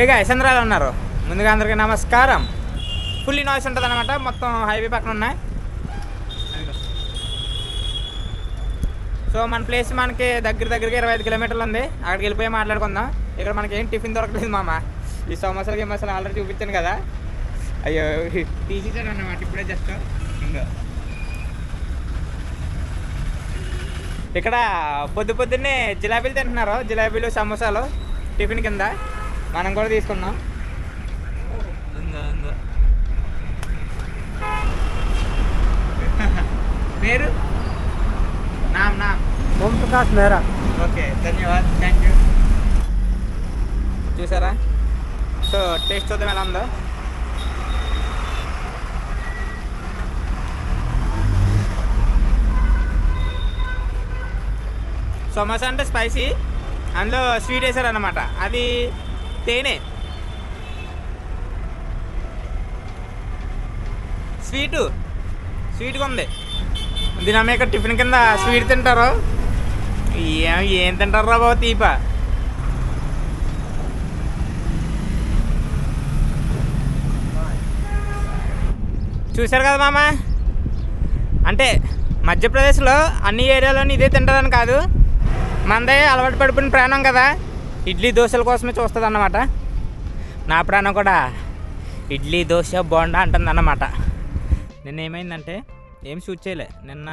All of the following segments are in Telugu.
ఏ గాయస్ అందరూ ఎలా ఉన్నారు? ముందుగా అందరికీ నమస్కారం. ఫుల్లీ నాయిస్ ఉంటుంది అనమాట మొత్తం హైవే పక్కన ఉన్నాయి. సో మన ప్లేస్ మనకి దగ్గర దగ్గరగా ఇరవై ఐదు కిలోమీటర్లు ఉంది. అక్కడికి వెళ్ళిపోయి మాట్లాడుకుందాం. ఇక్కడ మనకి ఏం టిఫిన్ దొరకలేదు మామ. ఈ సమోసాలు గిమ్మసాలు ఆల్రెడీ చూపించాను కదా. అయ్యో. తీసేసాను అన్నమాట ఇప్పుడే జస్ట్ ఇంకా. ఇక్కడ పొద్దు పొద్దున్నే జిలాబీలు తింటున్నారు. జిలాబీలు సమోసాలు టిఫిన్ కింద. మనం కూడా తీసుకున్నాం పేరు? నామ్ నామ్. ఓం ప్రకాష్ మెహరా ఓకే ధన్యవాద్ థ్యాంక్ యూ. చూసారా? సో టేస్ట్ చూద్దాం ఎలా ఉందో. సమోసా అంటే స్పైసీ అందులో స్వీట్ వేసారనమాట అది తేనె. స్వీటు. స్వీట్గా ఉంది. దీని అమ్మ ఇక్కడ టిఫిన్ కింద స్వీట్ తింటారు. ఏం ఏం తింటారు రా బాబు తీప? చూశారు కదా మామ? అంటే మధ్యప్రదేశ్లో అన్ని ఏరియాలోని ఇదే తింటారని కాదు. మనదే అలవాటు పడిపోయిన ప్రాణం కదా. ఇడ్లీ దోశల కోసమే చూస్తుంది అన్నమాట నా ప్రాణం కూడా ఇడ్లీ దోశ బోండా అంటుంది అన్నమాట నిన్న ఏమైందంటే ఏం షూట్ చేయలే. నిన్న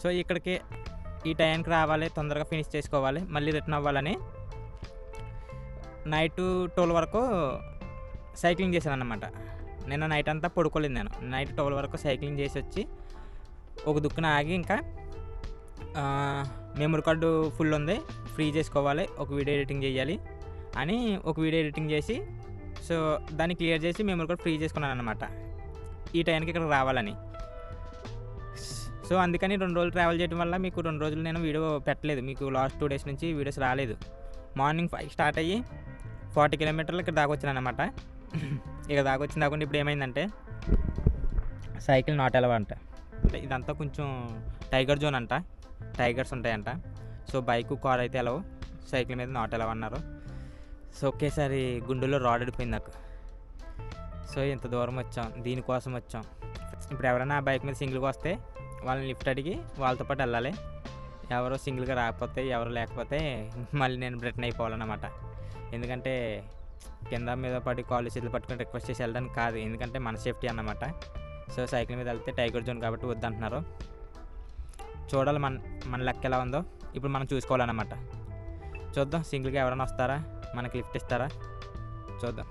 సో ఇక్కడికి ఈ టైంకి రావాలి తొందరగా ఫినిష్ చేసుకోవాలి మళ్ళీ రిటర్న్ అవ్వాలని నైట్ ట్వెల్వ్ వరకు సైక్లింగ్ చేశాను అన్నమాట నిన్న నైట్ అంతా పడుకోలేదు నేను. నైట్ ట్వెల్వ్ వరకు సైక్లింగ్ చేసి వచ్చి ఒక దుక్కున ఆగి ఇంకా మెమరీ కార్డు ఫుల్ ఉంది ఫ్రీ చేసుకోవాలి ఒక వీడియో ఎడిటింగ్ చేయాలి అని ఒక వీడియో ఎడిటింగ్ చేసి సో దాన్ని క్లియర్ చేసి మెమరీ కార్డు ఫ్రీ చేసుకున్నాను అనమాట ఈ టైంకి ఇక్కడ రావాలని. సో అందుకని రెండు రోజులు ట్రావెల్ చేయడం వల్ల మీకు రెండు రోజులు నేను వీడియో పెట్టలేదు. మీకు లాస్ట్ టూ డేస్ నుంచి వీడియోస్ రాలేదు. మార్నింగ్ ఫైవ్ స్టార్ట్ అయ్యి ఫార్టీ కిలోమీటర్లు ఇక్కడ దాకా వచ్చాను అనమాట ఇక దాకా వచ్చిన దాకా ఇప్పుడు ఏమైందంటే సైకిల్ నాట్ ఎలా అంట అంటే ఇదంతా కొంచెం టైగర్ జోన్ అంట. టైగర్స్ ఉంటాయంట. సో బైక్ కార్ అయితే ఎలా సైకిల్ మీద నాట్ ఎలా అన్నారు. సో ఒకేసారి గుండెలో రాడ్ అడిపోయింది నాకు. సో ఇంత దూరం వచ్చాం దీనికోసం వచ్చాం. ఇప్పుడు ఎవరైనా బైక్ మీద సింగిల్గా వస్తే వాళ్ళని లిఫ్ట్ అడిగి వాళ్ళతో పాటు వెళ్ళాలి. ఎవరో సింగిల్గా రాకపోతే ఎవరు లేకపోతే మళ్ళీ నేను రిటర్న్ అయిపోవాలన్నమాట. ఎందుకంటే కింద మీద పడి కాళ్ళు చేతులు పట్టుకొని రిక్వెస్ట్ చేసి వెళ్ళడానికి కాదు. ఎందుకంటే మన సేఫ్టీ అన్నమాట. సో సైకిల్ మీద వెళ్తే టైగర్ జోన్ కాబట్టి వద్దంటున్నారు. చూడాలి మన మన లెక్క ఎలా ఉందో. ఇప్పుడు మనం చూసుకోవాలన్నమాట. చూద్దాం సింగిల్గా ఎవరైనా వస్తారా? మనకి లిఫ్ట్ ఇస్తారా? చూద్దాం.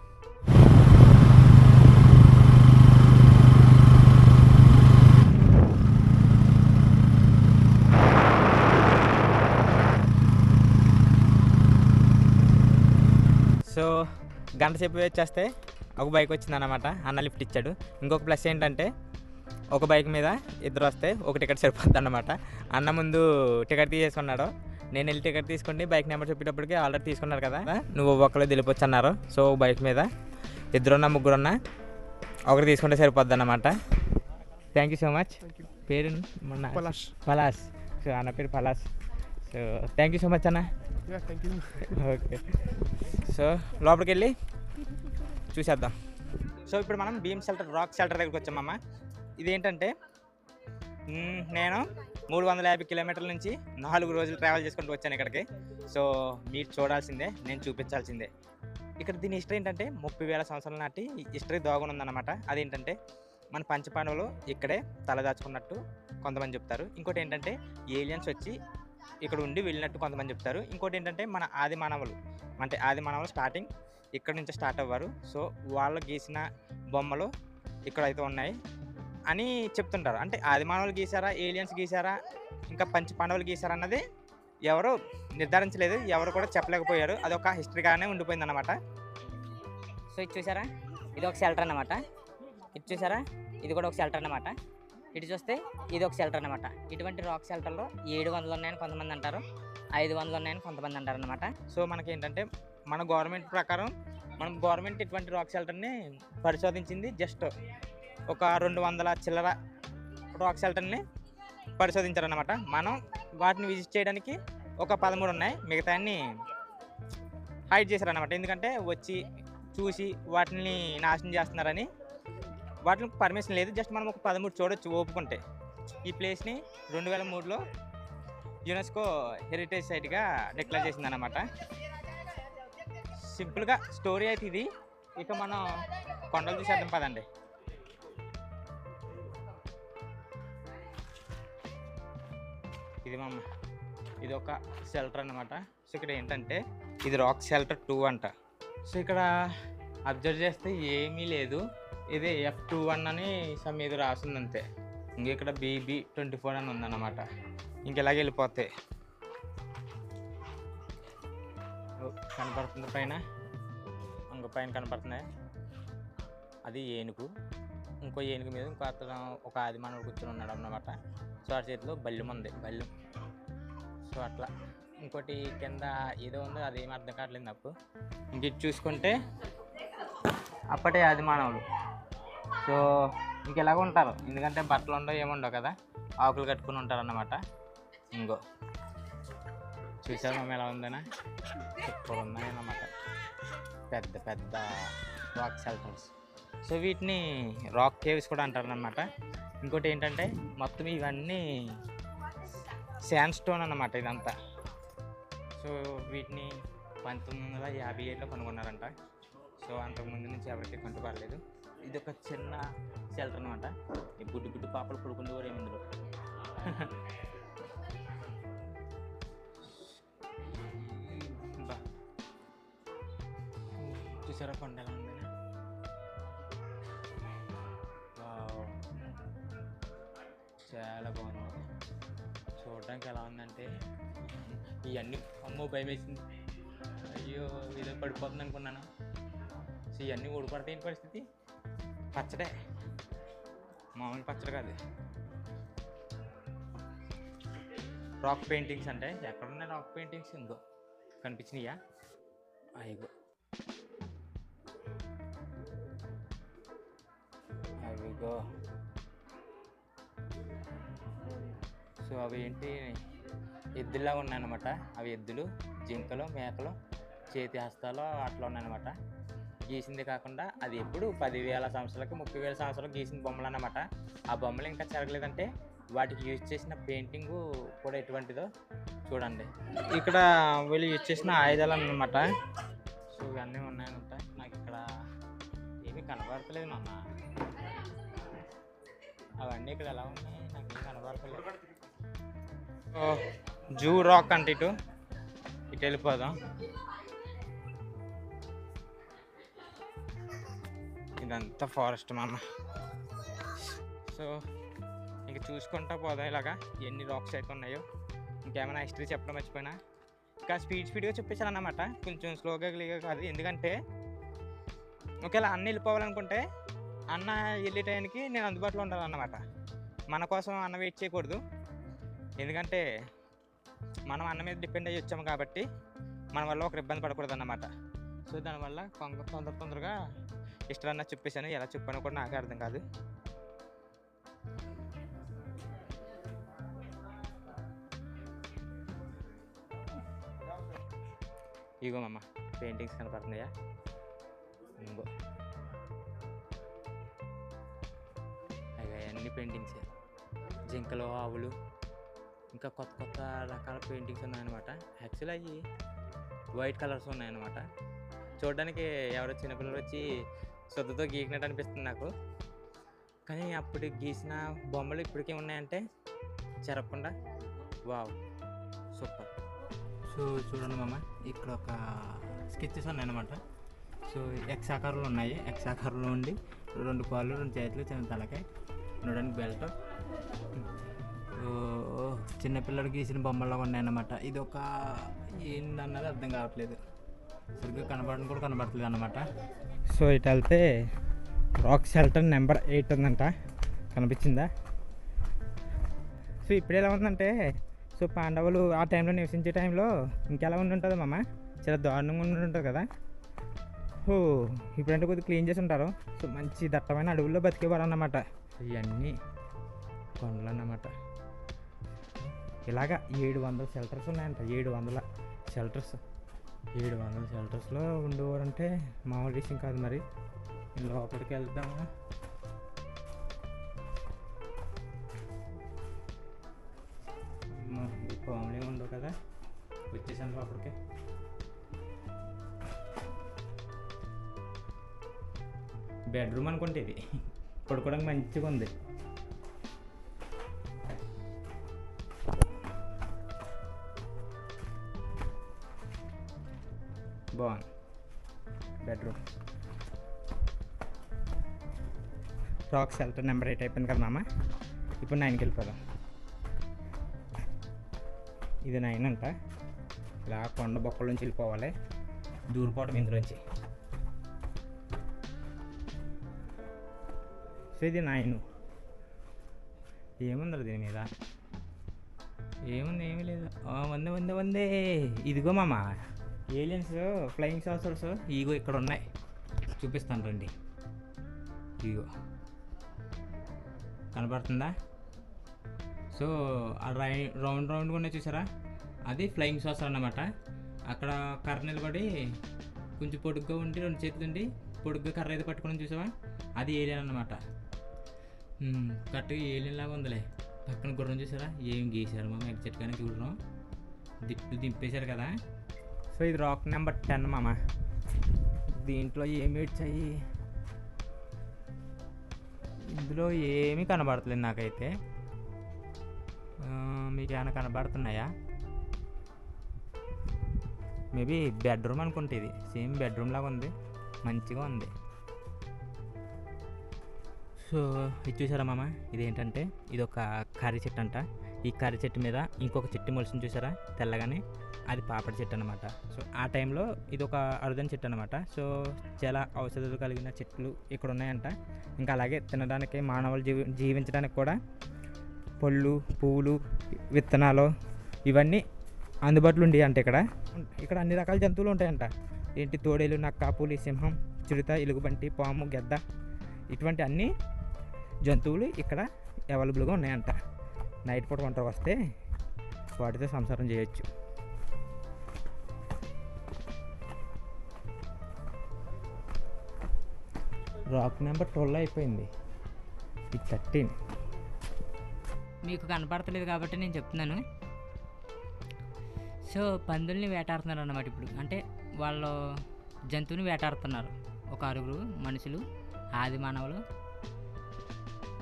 సో గంట సేపు వెయిట్ చేస్తే ఒక బైక్ వచ్చింది అనమాట అన్న లిఫ్ట్ ఇచ్చాడు. ఇంకొక ప్లస్ ఏంటంటే ఒక బైక్ మీద ఇద్దరు వస్తే ఒక టికెట్ సరిపోద్ది అనమాట అన్న ముందు టికెట్ తీసేసుకున్నాడు. నేను వెళ్ళి టికెట్ తీసుకుంటే బైక్ నెంబర్ చెప్పేటప్పటికి ఆల్రెడీ తీసుకున్నారు కదా. నువ్వు ఒక్కలో తెలిపొచ్చు అన్నారు సో బైక్ మీద ఇద్దరున్నా ముగ్గురున్నా ఒకటి తీసుకుంటే సరిపోద్ది అనమాట థ్యాంక్ యూ సో మచ్ పేరు మొన్న పలాష్. పలాస్ సో అన్న పేరు Palas so thank you so much అన్న. ఓకే సో లోపలికి వెళ్ళి చూసేద్దాం. సో ఇప్పుడు మనం భీమ్ షెల్టర్ రాక్ షెల్టర్ దగ్గరికి వచ్చామమ్మ ఇదేంటంటే నేను మూడు వందల యాభై కిలోమీటర్ల నుంచి నాలుగు రోజులు ట్రావెల్ చేసుకుంటూ వచ్చాను ఇక్కడికి. సో మీరు చూడాల్సిందే నేను చూపించాల్సిందే. ఇక్కడ దీని హిస్టరీ ఏంటంటే ముప్పై వేల సంవత్సరాల నాటి హిస్టరీ దోగన అదేంటంటే మన పంచపాండవులు ఇక్కడే తలదాచుకున్నట్టు కొంతమంది చెప్తారు. ఇంకోటి ఏంటంటే ఏలియన్స్ వచ్చి ఇక్కడ ఉండి వెళ్ళినట్టు కొంతమంది చెప్తారు. ఇంకోటి ఏంటంటే మన ఆది మానవులు అంటే ఆది మానవులు స్టార్టింగ్ ఇక్కడ నుంచి స్టార్ట్ అవ్వారు. సో వాళ్ళు గీసిన బొమ్మలు ఇక్కడ అయితే ఉన్నాయి. అని చెప్తుంటారు. అంటే ఆది మానవులు గీసారా ఏలియన్స్ గీసారా ఇంకా పంచ పాండవులు గీసారా అన్నది ఎవరు నిర్ధారించలేదు ఎవరు కూడా చెప్పలేకపోయారు. అది ఒక హిస్టరీగానే ఉండిపోయింది అనమాట సో ఇది చూసారా ఇది ఒక షెల్టర్ అనమాట ఇది చూసారా ఇది కూడా ఒక షెల్టర్ అనమాట ఇటు చూస్తే ఇది ఒక షెల్టర్ అనమాట ఇటువంటి రాక్ షెల్టర్లో ఏడు వందలు ఉన్నాయని కొంతమంది అంటారు. ఐదు వందలు ఉన్నాయని కొంతమంది అంటారు అనమాట సో మనకి ఏంటంటే మన గవర్నమెంట్ ప్రకారం మనం గవర్నమెంట్ ఇటువంటి రాక్ షెల్టర్ని పరిశోధించింది జస్ట్ ఒక రెండు వందల చిల్లర రాక్ షెల్టర్ని పరిశోధించారనమాట మనం వాటిని విజిట్ చేయడానికి ఒక పదమూడు ఉన్నాయి. మిగతా అన్ని హైడ్ చేశారనమాట ఎందుకంటే వచ్చి చూసి వాటిని నాశనం చేస్తున్నారని వాటికి పర్మిషన్ లేదు. జస్ట్ మనం ఒక పదమూడు చూడొచ్చు ఓపుకుంటే. ఈ ప్లేస్ని రెండు వేల మూడులో యునెస్కో హెరిటేజ్ సైట్గా డిక్లేర్ చేసిందనమాట సింపుల్గా స్టోరీ అయితే ఇది. ఇక మనం కొండలు చూసేద్దాం పదండి. ఇది మా ఇది ఒక షెల్టర్ అన్నమాట. సో ఇక్కడ ఏంటంటే ఇది రాక్ షెల్టర్ టూ అంట. సో ఇక్కడ అబ్జర్వ్ చేస్తే ఏమీ లేదు. ఇది ఎఫ్ టూ వన్ అని సమ్ ఇది రాసింది అంతే. ఇంక ఇక్కడ బీబీ ట్వంటీ ఫోర్ అని ఉందన్నమాట. ఇంక ఇలాగ వెళ్ళిపోతాయి. Oh, కనపడుతుంది పైన? ఇంకో పైన కనపడుతున్నాయి. అది ఏనుగు. ఇంకో ఏనుగు మీద ఇంకో అతను ఒక ఆది మానవుడు కూర్చొని ఉన్నాడు అన్నమాట. సో ఆ చేతిలో బల్యం ఉంది బల్యం సో అట్లా. ఇంకోటి కింద ఏదో ఉందో అది ఏం అర్థం కావట్లేదు నాకు. ఇంక ఇది చూసుకుంటే అప్పటి ఆది మానవులు. సో ఇంకెలాగ ఉంటారు. ఎందుకంటే బట్టలు ఉండవు ఏముండవు కదా. ఆకులు కట్టుకుని ఉంటారు అన్నమాట ఇంకో. చూసారు మమ్మీ ఎలా ఉందనా? సూపర్ ఉన్నాయన్నమాట. పెద్ద పెద్ద వాక్ షెల్టర్స్ సో వీటిని రాక్ కేవ్స్ కూడా అంటారు అనమాట ఇంకోటి ఏంటంటే మొత్తం ఇవన్నీ శాండ్ స్టోన్ అన్నమాట ఇదంతా. సో వీటిని పంతొమ్మిది వందల యాభై ఏడులో కనుగొన్నారంట. సో అంతకుముందు నుంచి ఎవరికి కంటుపడలేదు ఇది ఒక చిన్న షెల్టర్ అనమాట ఈ గుడ్డు గుడ్డు పాపలు పడుకుంది కూడా ఇందులో చూసారా కొండలు? చాలా బాగుంది. చూడడానికి ఎలా ఉందంటే ఇవన్నీ అమ్మో భయం వేసింది అయ్యో ఏదో పడిపోతుంది అనుకున్నాను. సో ఇవన్నీ ఊడిపడతాయి పరిస్థితి. పచ్చడే. మామూలు పచ్చడి కాదు. రాక్ పెయింటింగ్స్ అంటే ఎక్కడున్నాయి రాక్ పెయింటింగ్స్ ఇంకో కనిపించినాయా? అయ్యో. సో అవి ఏంటి? ఎద్దులా ఉన్నాయన్నమాట. అవి ఎద్దులు జింకలు మేకలు చేతి హస్తాలు అట్లా ఉన్నాయన్నమాట. గీసింది కాకుండా అది ఎప్పుడు పదివేల సంవత్సరాలకి ముప్పై వేల సంవత్సరాలకు గీసిన బొమ్మలు అన్నమాట. ఆ బొమ్మలు ఇంకా జరగలేదంటే వాటికి యూజ్ చేసిన పెయింటింగ్ కూడా ఎటువంటిదో చూడండి. ఇక్కడ వీళ్ళు యూజ్ చేసిన ఆయుధాలు అన్నమాట. సో ఇవన్నీ ఉన్నాయన్నమాట నాకు ఇక్కడ ఏమీ కనబడతలేదు నాన్న. అవన్నీ ఇక్కడ ఎలా ఉన్నాయి? నాకు ఏం కనబడతలేదు. జూ రాక్ అంటే ఇటు. ఇటు వెళ్ళిపోదాం. ఇదంతా ఫారెస్ట్ మామ. సో ఇంక చూసుకుంటా పోదాం ఇలాగా. ఎన్ని రాక్స్ అయితే ఉన్నాయో. ఇంకేమైనా హిస్టరీ చెప్పడం మర్చిపోయినా. ఇంకా స్పీడ్ స్పీడ్గా చెప్పేసాను అన్నమాట కొంచెం స్లోగా క్లియర్గా కాదు. ఎందుకంటే ఒకవేళ అన్న వెళ్ళిపోవాలనుకుంటే అన్న వెళ్ళే టైంకి నేను అందుబాటులో ఉండాలన్నమాట. మన కోసం అన్న వెయిట్ చేయకూడదు. ఎందుకంటే మనం అన్న మీద డిపెండ్ అయ్యి వచ్చాము కాబట్టి మన వల్ల ఒకరు ఇబ్బంది పడకూడదు అన్నమాట సో దానివల్ల కొంత తొందర తొందరగా ఇష్టమన్నా చెప్పేశాను. ఎలా చెప్పానో కూడా నాకే అర్థం కాదు. ఇగో మమ్మ పెయింటింగ్స్ కనపడుతున్నాయా? ఇంకో అవి అన్ని పెయింటింగ్స్ జింకలు ఆవులు ఇంకా కొత్త కొత్త రకాల పెయింటింగ్స్ ఉన్నాయన్నమాట. యాక్చువల్ అవి వైట్ కలర్స్ ఉన్నాయన్నమాట. చూడడానికి ఎవరో చిన్నపిల్లలు వచ్చి శుద్ధతో గీకినట్టు అనిపిస్తుంది నాకు. కానీ అప్పుడు గీసిన బొమ్మలు ఇప్పటికే ఉన్నాయంటే చెరగకుండా వావ్ సూపర్ సో చూడండి మామ ఇక్కడ ఒక స్కెచెస్ ఉన్నాయన్నమాట. సో ఎక్స్ ఆకారంలో ఉన్నాయి. ఎక్స్ ఆకారంలో ఉండి రెండు కాళ్ళు రెండు చేతులు చిన్న తలకాయ ఉండడానికి బెల్ట్. చిన్నపిల్లడు గీసిన బొమ్మల్లో ఉన్నాయన్నమాట. ఇది ఒక ఏందన్నది అర్థం కావట్లేదు. సరిగ్గా కనబడడం కూడా కనబడట్లేదు అన్నమాట. సో ఇటు వెళ్తే రాక్ షెల్టర్ నెంబర్ ఎయిట్ ఉందంట. కనిపించిందా? సో ఇప్పుడు ఎలా ఉందంటే సో పాండవులు ఆ టైంలో నివసించే టైంలో ఇంకెలా ఉండి ఉంటుంది మామ? చాలా దారుణంగా ఉండి ఉంటుంది కదా? ఓ ఇప్పుడంటే కొద్దిగా క్లీన్ చేసి ఉంటారు. సో మంచి దట్టమైన అడవుల్లో బతికేవారు అన్నమాట ఇవన్నీ కొండలు అన్నమాట ఇలాగా ఏడు వందల షెల్టర్స్ ఉన్నాయంట ఏడు వందల షెల్టర్స్ ఏడు వందల షెల్టర్స్లో ఉండేవారంటే మామూలు విషయం కాదు మరి. లోపలికి వెళ్దామా పాములు ఉండవు కదా వచ్చేసాను లోపలికి. బెడ్రూమ్ అనుకుంటే ఇది. పడుకోవడానికి మంచిగా ఉంది బాగుంది. Bedroom rock shelter number eight అయిపోయింది కదా మామ? ఇప్పుడు నైన్కి వెళ్ళిపోదాం. ఇది నైన్ అంట. ఇలా కొండ బొక్కల నుంచి వెళ్ళిపోవాలి. దూరిపోవడం ఇందులోంచి. సో ఇది నైన్ ఏముంది దీని మీద? ఏముంది ఏమీ లేదు. వంద వందే వందే వందే. ఇదిగో మామ. ఏలియన్స్ ఫ్లయింగ్ సాసర్స్ ఇగో ఇక్కడ ఉన్నాయి. చూపిస్తాను రండి. ఇగో కనబడుతుందా? సో ఆ రై రౌండ్ రౌండ్గా ఉన్నాయి చూసారా? అది ఫ్లయింగ్ సాసర్ అన్నమాట. అక్కడ కర్ర నిలబడి కొంచెం పొడుగ్గా ఉండి రెండు చేతులు ఉండి పొడుగ్గా కర్ర అయితే పట్టుకుని చూసావా? అది ఏలియన్ అన్నమాట. కరెక్ట్గా ఏలియన్ లాగా ఉందిలే. పక్కన గుర్రం చూసారా? ఏం గీసారు మామ? ఎగ్జాక్ట్ కానీ దిప్పు దింపేశారు కదా? సో ఇది రాక్ నెంబర్ టెన్ మామ. దీంట్లో ఏమి వచ్చాయి ఇందులో ఏమీ కనబడట్లేదు నాకైతే. మీకు ఏమైనా కనబడుతున్నాయా? మేబీ బెడ్రూమ్ అనుకుంటే ఇది. సేమ్ బెడ్రూమ్ లాగా ఉంది. మంచిగా ఉంది. సో ఇది చూసారా మామ? ఇదేంటంటే ఇది ఒక కర్రీ చెట్టు అంట. ఈ కర్రీ చెట్టు మీద ఇంకొక చెట్టు మొలిసింది చూసారా? తెల్లగానే. అది పాపడి చెట్టు అనమాట సో ఆ టైంలో ఇది ఒక అరుదైన చెట్టు అనమాట సో చాలా ఔషధాలు కలిగిన చెట్లు ఇక్కడ ఉన్నాయంట. ఇంకా అలాగే తినడానికి మానవులు జీవి జీవించడానికి కూడా పళ్ళు పువ్వులు విత్తనాలు ఇవన్నీ అందుబాటులో ఉండేవి అంట ఇక్కడ. ఇక్కడ అన్ని రకాల జంతువులు ఉంటాయంట. ఏంటి తోడేలు నక్క పులి సింహం చిరుత ఎలుగుబంటి పాము గెద్ద ఇటువంటి అన్ని జంతువులు ఇక్కడ అవైలబుల్గా ఉన్నాయంట. నైట్ పూట వంట వస్తే వాటితో సంసారం చేయొచ్చు. రాక్ నెంబర్ ట్వెల్వ్ అయిపోయింది. ఇది థర్టీన్ మీకు కనపడతలేదు కాబట్టి నేను చెప్తున్నాను. సో పందుల్ని వేటాడుతున్నారు అన్నమాట ఇప్పుడు. అంటే వాళ్ళు జంతువుని వేటాడుతున్నారు. ఒక ఆరుగురు మనుషులు ఆది మానవులు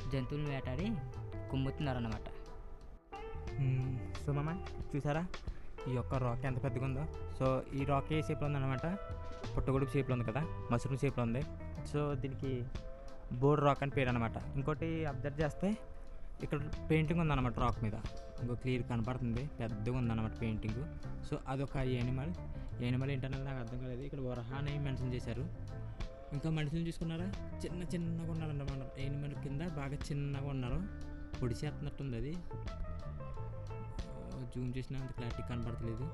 జంతువుని వేటాడి కుమ్ముతున్నారు అన్నమాట సో మామ చూసారా? ఈ యొక్క రాక్ ఎంత పెద్దగా ఉందో. సో ఈ రాక్ ఏ షేప్లో ఉందన్నమాట? పుట్టగొడుపు షేప్లో ఉంది కదా? మష్రూమ్ షేప్లో ఉంది. సో దీనికి బోర్డ్ రాక్ అని పేరు అనమాట ఇంకోటి అబ్జర్వ్ చేస్తే ఇక్కడ పెయింటింగ్ ఉందన్నమాట రాక్ మీద. ఇంకో క్లియర్ కనపడుతుంది. పెద్దగా ఉందన్నమాట పెయింటింగ్ సో అదొక యానిమల్ యానిమల్ ఏంటనేది నాకు అర్థం కాలేదు. ఇక్కడ వరహాని మెన్షన్ చేశారు. ఇంకా మనుషులు చూసుకున్నారా? చిన్న చిన్నగా ఉన్నారన్నమాట. యానిమల్ కింద బాగా చిన్నగా ఉన్నారు. పొడిచేస్తున్నట్టుంది అది. జూమ్ చేసినా అంత క్లారిటీ కనపడతలేదు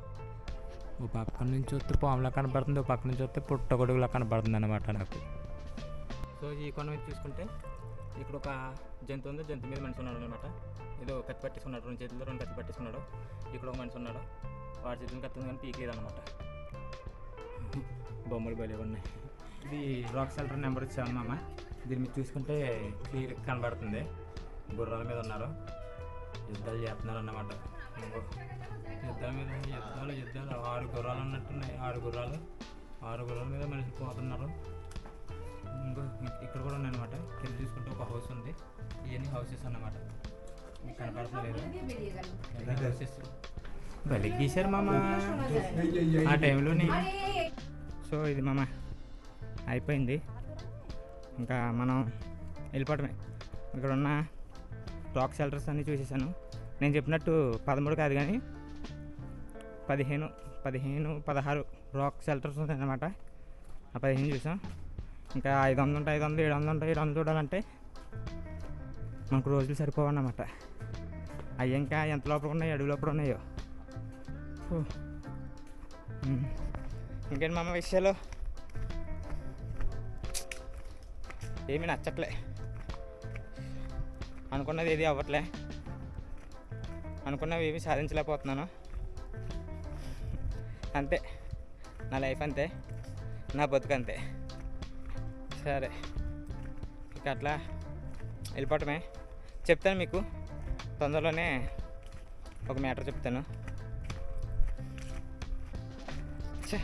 ఓ పక్క నుంచి చూస్తే పాములా కనబడుతుంది ఓ పక్క నుంచి చూస్తే పుట్టగొడుగులా కనబడుతుంది అనమాట నాకు. సో ఈ కొండ మీద చూసుకుంటే ఇక్కడ ఒక జంతువు ఉంది. జంతువు మీద మనిషి ఉన్నాడు అనమాట ఏదో కత్తి పట్టేసుకున్నాడు రెండు చేతుల్లో రెండు కత్తి పట్టేసుకున్నాడు. ఇక్కడ ఒక మనిషి ఉన్నాడు. వాడి చేతులు కత్తి కానీ పీకలేదు అనమాట బొమ్మలు బయలు ఉన్నాయి. ఇది రాక్ సెల్టర్ నెంబర్ వచ్చాను అమ్మ. దీన్ని మీరు చూసుకుంటే క్లియర్ కనబడుతుంది. గుర్రాల మీద ఉన్నారు. యుద్ధాలు చేస్తున్నారు అన్నమాట. యుద్ధాల మీద యుద్ధాలు యుద్ధాలు ఆరు గుర్రాలు ఉన్నట్టున్నాయి ఆరు గుర్రాలు. ఆరు గుర్రాల మీద మనిషి పోతున్నారు. ఇంకో ఇక్- ఇక్కడ కూడా ఉన్నాయన్నమాట. కింద చూసుకుంటే ఒక హౌస్ ఉంది. ఇవన్నీ హౌసెస్ అన్నమాట. మీకు ఇవన్నీ హౌసెస్ బలి గీశారు మామ. ఆ టైంలోనే. సో ఇది మామ అయిపోయింది. ఇంకా మనం వెళ్ళిపోవటమే. ఇక్కడ ఉన్న రాక్ షెల్టర్స్ అన్నీ చూసేసాను. నేను చెప్పినట్టు పదమూడు కాదు కానీ పదిహేను పదిహేను పదహారు రాక్ షెల్టర్స్ ఉన్నాయన్నమాట ఆ పదిహేను చూసాం ఇంకా ఐదు వందలు ఉంటాయి ఐదు వందలు ఏడు వందలు ఉంటాయి ఏడు వందలు చూడాలంటే మనకు రోజులు సరిపోవన్నమాట. అవి ఇంకా ఎంత లోపల ఉన్నాయో అడుగు లోపల ఉన్నాయో. ఇంకేంటి మామ విషయాలు? ఏమీ నచ్చట్లే. అనుకున్నది ఏది అవ్వట్లే. అనుకున్నవి ఏవి సాధించలేకపోతున్నాను. అంతే. నా లైఫ్ అంతే. నా బతుకు అంతే. సరే. ఇక అట్లా వెళ్ళిపోవటమే. చెప్తాను మీకు. తొందరలోనే ఒక మ్యాటర్ చెప్తాను. ఛే,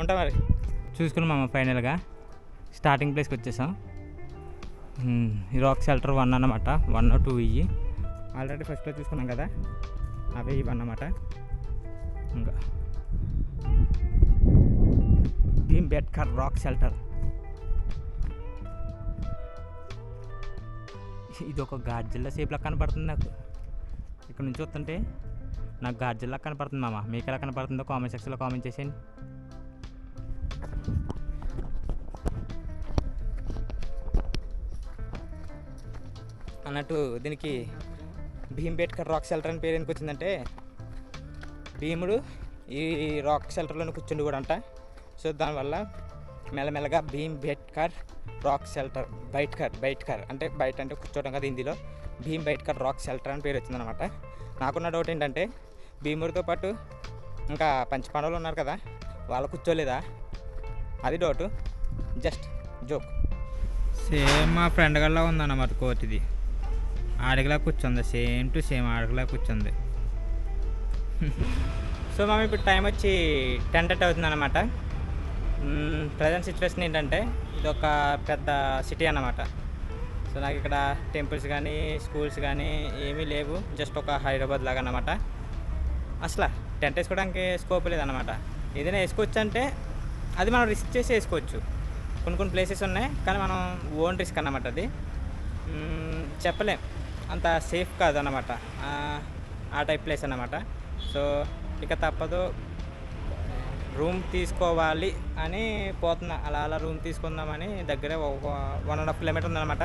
ఉంటా మరి. చూసుకున్నాం ఫైనల్గా. స్టార్టింగ్ ప్లేస్కి వచ్చేసాం. ఈ రాక్ షెల్టర్ వన్ అన్నమాట. వన్ టూ ఇవి ఆల్రెడీ ఫస్ట్లో చూసుకున్నాం కదా అవే ఇవన్నమాట. ఇంకా. Bhimbetka rock shelter. ఇది ఒక గాడ్జిల్లా షేప్లా కనపడుతుంది నాకు. ఇక్కడ నుంచి చూస్తుంటే నాకు గాడ్జిల్లా కనపడుతుంది మామ. మీకు ఎలా కనపడుతుందో కామెంట్ సెక్షన్లో కామెంట్ చేసేయండి. అన్నట్టు దీనికి భీంబేట్కర్ రాక్ షెల్టర్ అని పేరు ఎందుకు వచ్చిందంటే భీముడు ఈ రాక్ షెల్టర్లోనే కూర్చుండి కూడా అంట సో దానివల్ల మెల్లమెల్లగా భీమ్ బేట్కర్ రాక్ షెల్టర్ బైట్కర్ బైట్కర్ అంటే బయట అంటే కూర్చోవడం కదా హిందీలో. భీమ్ బైట్కర్ రాక్ షెల్టర్ అని పేరు వచ్చిందనమాట. నాకున్న డౌట్ ఏంటంటే భీముడితో పాటు ఇంకా పంచపాండవులు ఉన్నారు కదా వాళ్ళు కూర్చోలేదా? అది డౌట్ జస్ట్ జోక్ సేమ్ మా ఫ్రెండ్ గల్లా ఉందన్నమాట కోట్ ఇది ఆడగలా కూర్చుంది. సేమ్ టు సేమ్ ఆడగలా కూర్చుంది. సో మేము ఇప్పుడు టైం వచ్చి టెన్ థర్టీ అవుతుంది అనమాట ప్రజెంట్ సిచ్యువేషన్ ఏంటంటే ఇది ఒక పెద్ద సిటీ అన్నమాట. సో నాకు ఇక్కడ టెంపుల్స్ కానీ స్కూల్స్ కానీ ఏమీ లేవు. జస్ట్ ఒక హైదరాబాద్ లాగా అనమాట అసలు టెంట్ వేసుకోవడానికి స్కోప్ లేదన్నమాట. ఏదైనా వేసుకోవచ్చు అంటే అది మనం రిస్క్ చేసి వేసుకోవచ్చు. కొన్ని కొన్ని ప్లేసెస్ ఉన్నాయి కానీ మనం ఓన్ రిస్క్ అన్నమాట అది. చెప్పలేం. అంత సేఫ్ కాదన్నమాట. ఆ, టైప్ ప్లేస్ అన్నమాట. సో ఇక తప్పదు. రూమ్ తీసుకోవాలి అని పోతున్నా. అలా అలా రూమ్ తీసుకుందామని దగ్గరే ఒక వన్ అండ్ హాఫ్ కిలోమీటర్ ఉందన్నమాట.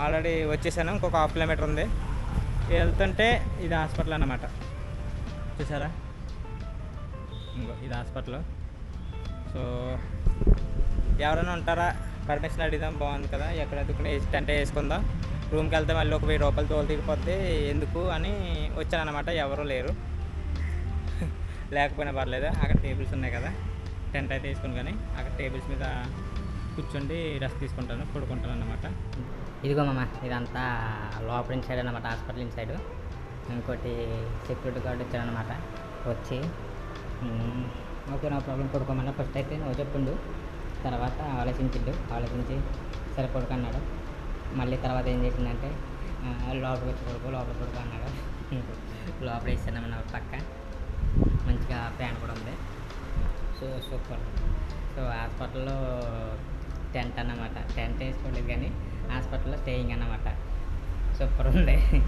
ఆల్రెడీ వచ్చేసాను. ఇంకొక హాఫ్ కిలోమీటర్ ఉంది. వెళ్తుంటే ఇది హాస్పిటల్ అన్నమాట. చూసారా? ఇంకో ఇది హాస్పిటల్ సో ఎవరైనా ఉంటారా? పర్మిషన్ అడిగిదాం బాగుంది కదా. ఎక్కడ ఎదుకుని టెంట్ వేసుకుందాం. రూమ్కి వెళ్తే మళ్ళీ ఒక వెయ్యి రూపాయలు తోలు తీరిపోతే ఎందుకు అని వచ్చానమాట ఎవరు లేరు. లేకపోయినా పర్లేదు. అక్కడ టేబుల్స్ ఉన్నాయి కదా. టెంట్ అయితే వేసుకుని కానీ అక్కడ టేబుల్స్ మీద కూర్చుండి రెస్ట్ తీసుకుంటాను పడుకుంటాను అన్నమాట. ఇదిగో మామ ఇదంతా లోపల సైడ్ అనమాట హాస్పిటల్ ఇన్సైడ్ ఇంకోటి సెక్యూరిటీ గార్డ్ వచ్చాడనమాట వచ్చి ఓకే నా ప్రాబ్లం పడుకోమన్నా. ఫస్ట్ అయితే నువ్వు చెప్పిండు. తర్వాత ఆలోచించిండు. ఆలోచించి సరే పడుకున్నాడు మళ్ళీ తర్వాత ఏం చేసిందంటే "ఆ, లోపలికి వచ్చి పడుకో లోపల పడుకో అన్నాడు. లోపల వేసాను పక్క. మంచిగా ఫ్యాన్ కూడా ఉంది. So super. సో హాస్పిటల్లో టెంట్ అన్నమాట. టెంట్ వేసుకోలేదు కానీ హాస్పిటల్లో స్టేయింగ్ అన్నమాట. సూపర్ ఉంది.